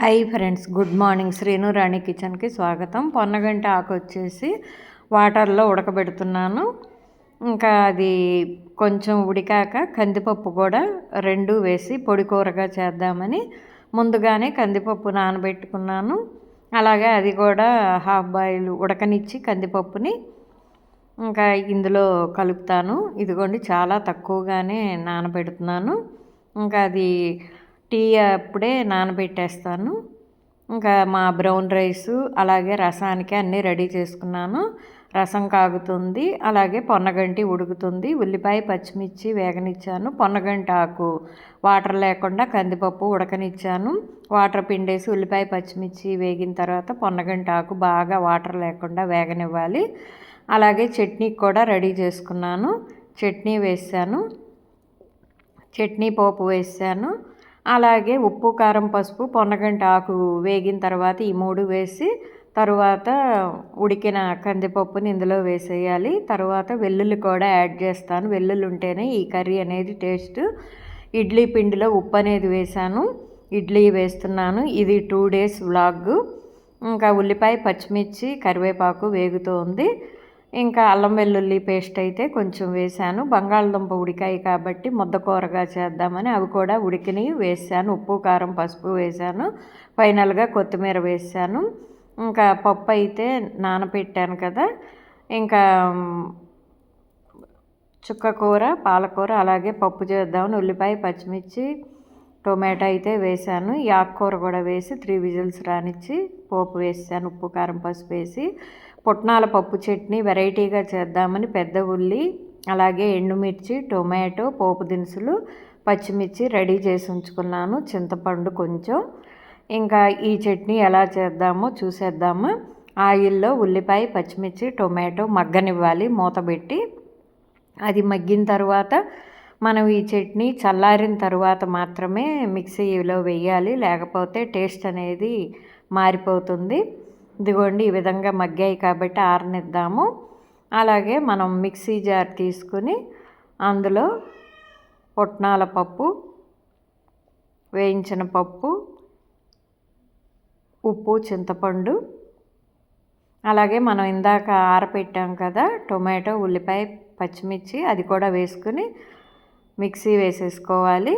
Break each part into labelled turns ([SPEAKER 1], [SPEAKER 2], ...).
[SPEAKER 1] Hi friends good morning Sreenu Rani కిచెన్కి స్వాగతం. పొన్నగంట ఆకు వచ్చేసి వాటర్లో ఉడకబెడుతున్నాను. ఇంకా అది కొంచెం ఉడికాక కందిపప్పు కూడా రెండు వేసి పొడి కూరగా చేద్దామని ముందుగానే కందిపప్పు నానబెట్టుకున్నాను. అలాగే అది కూడా హాఫ్ బాయిల్ ఉడకనిచ్చి కందిపప్పుని ఇంకా ఇందులో కలుపుతాను. ఇదిగోండి చాలా తక్కువగానే నానబెడుతున్నాను. ఇంకా అది టీ అప్పుడే నానబెట్టేస్తాను. ఇంకా మా బ్రౌన్ రైస్ అలాగే రసానికి అన్నీ రెడీ చేసుకున్నాను. రసం కాగుతుంది అలాగే పొన్నగంటి ఉడుకుతుంది. ఉల్లిపాయ పచ్చిమిర్చి వేగనిచ్చాను. పొన్నగంటి ఆకు వాటర్ లేకుండా కందిపప్పు ఉడకనిచ్చాను. వాటర్ పిండేసి ఉల్లిపాయ పచ్చిమిర్చి వేగిన తర్వాత పొన్నగంటి ఆకు బాగా వాటర్ లేకుండా వేగనివ్వాలి. అలాగే చట్నీ కూడా రెడీ చేసుకున్నాను. చట్నీ వేసాను. చట్నీ పోపు వేసాను. అలాగే ఉప్పు కారం పసుపు పొన్నగంట ఆకు వేగిన తర్వాత ఈ మూడు వేసి తరువాత ఉడికిన కందిపప్పుని ఇందులో వేసేయాలి. తర్వాత వెల్లుల్లి కూడా యాడ్ చేస్తాను. వెల్లుల్లి ఉంటేనే ఈ కర్రీ అనేది టేస్ట్. ఇడ్లీ పిండిలో ఉప్పు అనేది వేసాను ఇడ్లీ వేస్తున్నాను. ఇది టూ డేస్ వ్లాగ్. ఇంకా ఉల్లిపాయ పచ్చిమిర్చి కరివేపాకు వేగుతూ ఉంది ఇంకా అల్లం వెల్లుల్లి పేస్ట్ అయితే కొంచెం వేశాను. బంగాళదుంప ఉడికాయి కాబట్టి ముద్దకూరగా చేద్దామని అవి కూడా ఉడికిని వేసాను ఉప్పు కారం పసుపు వేశాను. ఫైనల్గా కొత్తిమీర వేసాను ఇంకా పప్పు అయితే నానపెట్టాను కదా. ఇంకా చుక్క కూర పాలకూర అలాగే పప్పు చేద్దామని ఉల్లిపాయ పచ్చిమిర్చి టొమాటో అయితే వేసాను ఈ ఆకుకూర కూడా వేసి త్రీ విజిల్స్ రానిచ్చి పోపు వేసాను ఉప్పు కారం పసుపు వేసి. పుట్నాల పప్పు చట్నీ వెరైటీగా చేద్దామని పెద్ద ఉల్లి అలాగే ఎండుమిర్చి టొమాటో పోపు దినుసులు పచ్చిమిర్చి రెడీ చేసి ఉంచుకున్నాను. చింతపండు కొంచెం. ఇంకా ఈ చట్నీ ఎలా చేద్దామో చూసేద్దాము. ఆయిల్లో ఉల్లిపాయ పచ్చిమిర్చి టొమాటో మగ్గనివ్వాలి మూతబెట్టి అది మగ్గిన తర్వాత మనం ఈ చట్నీ చల్లారిన తర్వాత మాత్రమే మిక్సీలో వేయాలి. లేకపోతే టేస్ట్ అనేది మారిపోతుంది. ఇదిగోండి ఈ విధంగా మగ్గాయి కాబట్టి ఆరనిద్దాము. అలాగే మనం మిక్సీ జార్ తీసుకుని అందులో పుట్నాల పప్పు వేయించిన పప్పు ఉప్పు చింతపండు. అలాగే మనం ఇందాక ఆరపెట్టాం కదా టొమాటో ఉల్లిపాయ పచ్చిమిర్చి అది కూడా వేసుకుని మిక్సీ వేసేసుకోవాలి.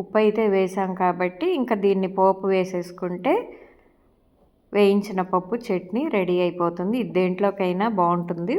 [SPEAKER 1] ఉప్పు అయితే వేసాం కాబట్టి ఇంకా దీన్ని పోపు వేసేసుకుంటే వేయించిన పప్పు చట్నీ రెడీ అయిపోతుంది. ఇది దేంట్లోకైనా బాగుంటుంది.